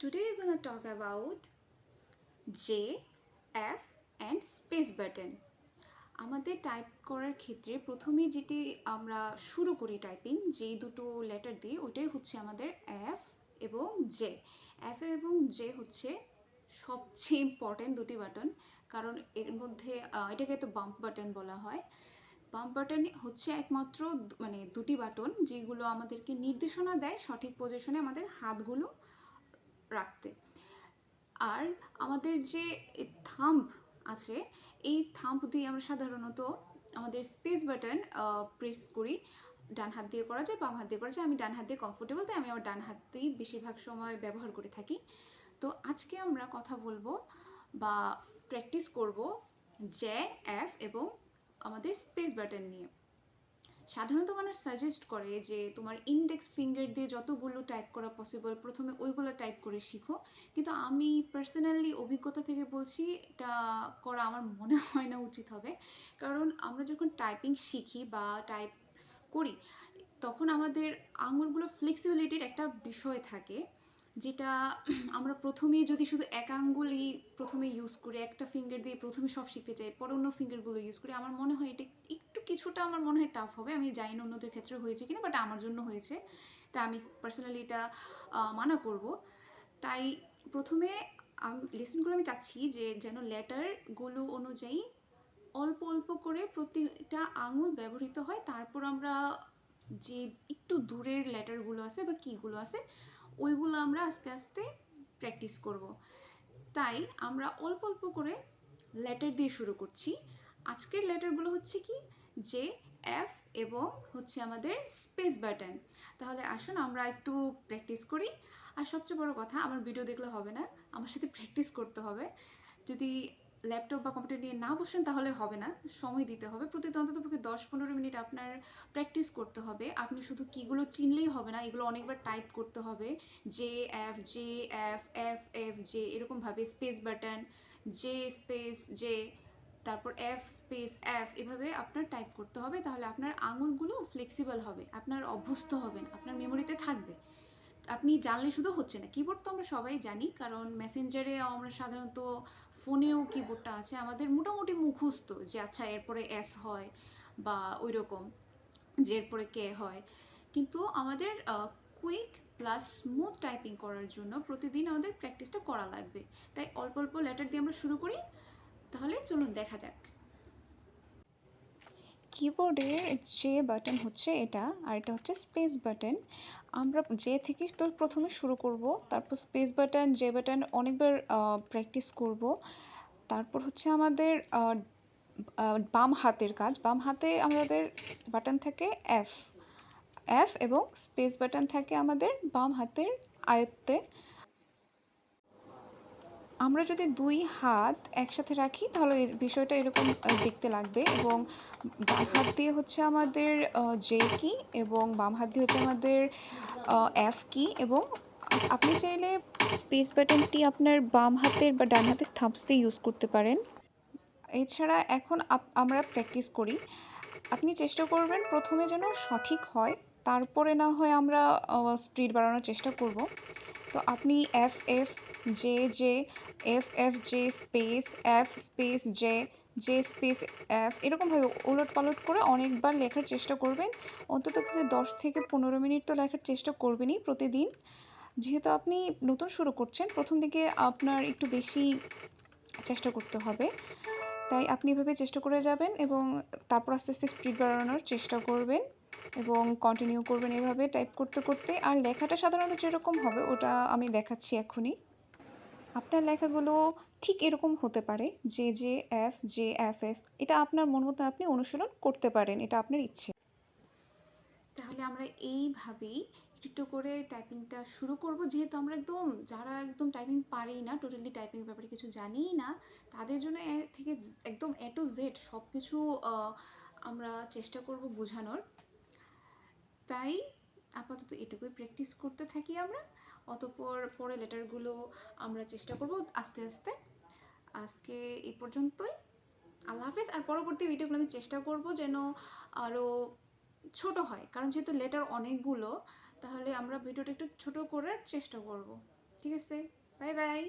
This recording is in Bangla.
Today we're to talk about J, F and space button. আমাদের টাইপ করার ক্ষেত্রে প্রথমে যেটি আমরা শুরু করি টাইপিং যেই দুটো লেটার দিয়ে ওটাই হচ্ছে আমাদের এফ এবং জে এফ এবং জে হচ্ছে সবচেয়ে ইম্পর্ট্যান্ট দুটি বাটন কারণ এর মধ্যে এটাকে তো বাম্প বাটন বলা হয় বাম্প বাটন হচ্ছে একমাত্র মানে দুটি বাটন যেগুলো আমাদেরকে নির্দেশনা দেয় সঠিক পজিশনে আমাদের হাতগুলো রাখতে। আর আমাদের যে থাম্প আছে, এই থাম্প দিয়ে আমরা সাধারণত আমাদের স্পেস বাটন প্রেস করি। ডান হাত দিয়ে করা যায়, বাম হাত দিয়ে করা যায়। আমি ডান হাত দিয়ে কমফোর্টেবল তাই আমি আমার ডান হাত দিয়েই বেশিরভাগ সময় ব্যবহার করে থাকি। তো আজকে আমরা কথা বলব বা প্র্যাকটিস করব জে এফ এবং আমাদের স্পেস বাটন নিয়ে। সাধারণত মানুষ সাজেস্ট করে যে তোমার ইন্ডেক্স ফিঙ্গার দিয়ে যতগুলো টাইপ করা পসিবল প্রথমে ওইগুলো টাইপ করে শিখো। কিন্তু আমি পার্সোনালি অভিজ্ঞতা থেকে বলছি, এটা করা আমার মনে হয় না উচিত হবে। কারণ আমরা যখন টাইপিং শিখি বা টাইপ করি, তখন আমাদের আঙুলগুলো ফ্লেক্সিবিলিটির একটা বিষয় থাকে, যেটা আমরা প্রথমেই যদি শুধু এক আঙ্গুলই প্রথমে ইউজ করি, একটা ফিঙ্গার দিয়ে প্রথমে সব শিখতে চাই, পরে অন্য ফিঙ্গারগুলো ইউজ করি, আমার মনে হয় এটা কিছুটা আমার মনে হয় টাফ হবে। আমি জানি না অন্যদের ক্ষেত্রে হয়েছে কিনা বাট আমার জন্য হয়েছে। তাই আমি পার্সোনালি এটা মানা করব। তাই প্রথমে লেসনগুলো আমি চাচ্ছি যে যেন লেটারগুলো অনুযায়ী অল্প অল্প করে প্রতিটা আঙুল ব্যবহৃত হয়। তারপর আমরা যে একটু দূরের লেটারগুলো আছে বা কীগুলো আছে, ওইগুলো আমরা আস্তে আস্তে প্র্যাকটিস করব। তাই আমরা অল্প অল্প করে লেটার দিয়ে শুরু করছি। আজকের লেটারগুলো হচ্ছে কি? জে এফ এবং হচ্ছে আমাদের স্পেস বাটন তাহলে আসুন আমরা একটু প্র্যাকটিস করি। আর সবচেয়ে বড় কথা, আমার ভিডিও দেখলে হবে না, আমার সাথে প্র্যাকটিস করতে হবে। যদি ল্যাপটপ বা কম্পিউটার নিয়ে না বসেন তাহলে হবে না, সময় দিতে হবে। প্রতিদিন অন্তত পক্ষে দশ পনেরো মিনিট আপনার প্র্যাকটিস করতে হবে। আপনি শুধু কীগুলো চিনলেই হবে না, এগুলো অনেকবার টাইপ করতে হবে। J F J F F F J এরকমভাবে space button J space J তারপর এফ স্পেস এফ এভাবে আপনার টাইপ করতে হবে, তাহলে আপনার আঙুলগুলো ফ্লেক্সিবল হবে, আপনার অভ্যস্ত হবেন, আপনার মেমোরিতে থাকবে। আপনি জানলে শুধু হচ্ছে না কিবোর্ড তো আমরা সবাই জানি, কারণ মেসেঞ্জারে আমরা সাধারণত ফোনেও কিবোর্ডটা আছে, আমাদের মোটামুটি মুখস্থ যে আচ্ছা এরপরে এস হয় বা ওই রকম যে এরপরে কে হয়। কিন্তু আমাদের কুইক প্লাস স্মুথ টাইপিং করার জন্য প্রতিদিন আমাদের প্র্যাকটিসটা করা লাগবে। তাই অল্প অল্প লেটার দিয়ে আমরা শুরু করি তাহলে চলুন দেখা যাক। কিবোর্ডের যে বাটন হচ্ছে এটা, আর এটা হচ্ছে স্পেস বাটন। আমরা যে থেকে তো প্রথমে শুরু করব, তারপর স্পেস বাটন, যে বাটন অনেকবার প্র্যাকটিস করব। তারপর হচ্ছে আমাদের বাম হাতের কাজ। বাম হাতে আমাদের বাটন থাকে এফ এফ এবং স্পেস বাটন থাকে আমাদের বাম হাতের আয়ত্তে। আমরা যদি দুই হাত একসাথে রাখি, তাহলে বিষয়টা এরকম দেখতে লাগবে। এবং ডান হাত দিয়ে হচ্ছে আমাদের জে কি এবং বাম হাত দিয়ে হচ্ছে আমাদের এফ কি এবং আপনি চাইলে স্পেস বাটনটি আপনার বাম হাতের বা ডান হাতের থামস দিয়ে ইউজ করতে পারেন। এছাড়া এখন আমরা প্র্যাকটিস করি। আপনি চেষ্টা করবেন প্রথমে যেন সঠিক হয়, তারপরে না হয় আমরা স্পিড বাড়ানোর চেষ্টা করব। তো আপনি F F J J F F J space F space J J space F এরকমভাবে ওলট পালট করে অনেকবার লেখার চেষ্টা করবেন। অন্তত দশ থেকে পনেরো মিনিট তো লেখার চেষ্টা করবেনই প্রতিদিন। যেহেতু আপনি নতুন শুরু করছেন, প্রথম দিকে আপনার একটু বেশি চেষ্টা করতে হবে। তাই আপনি এভাবে চেষ্টা করে যাবেন এবং তারপর আস্তে আস্তে স্পিড বাড়ানোর চেষ্টা করবেন। এবং কন্টিনিউ করবেন এভাবে টাইপ করতে করতে। আর লেখাটা সাধারণত যেরকম হবে, ওটা আমি দেখাচ্ছি এখনই। আপনার লেখাগুলো ঠিক এরকম হতে পারে যে J F J F F এটা আপনার মন মতো আপনি অনুশীলন করতে পারেন, এটা আপনার ইচ্ছে। তাহলে আমরা এইভাবেই একটু একটু করে টাইপিংটা শুরু করব। যেহেতু আমরা একদম, যারা একদম টাইপিং পারেই না টোটালি টাইপিং ব্যাপারে কিছু জানিই না, তাদের জন্য থেকে একদম এ টু জেড সব কিছু আমরা চেষ্টা করব বোঝানোর। তাই আপাতত এটুকুই প্র্যাকটিস করতে থাকি আমরা। অতপর পরে লেটারগুলো আমরা চেষ্টা করব আস্তে আস্তে। আজকে এই পর্যন্তই। আল্লাহ হাফেজ। আর পরবর্তী ভিডিওগুলো আমি চেষ্টা করব যেন আরও ছোট হয়। কারণ যেহেতু লেটার অনেকগুলো, তাহলে আমরা ভিডিওটা একটু ছোট করার চেষ্টা করব। ঠিক আছে? Bye bye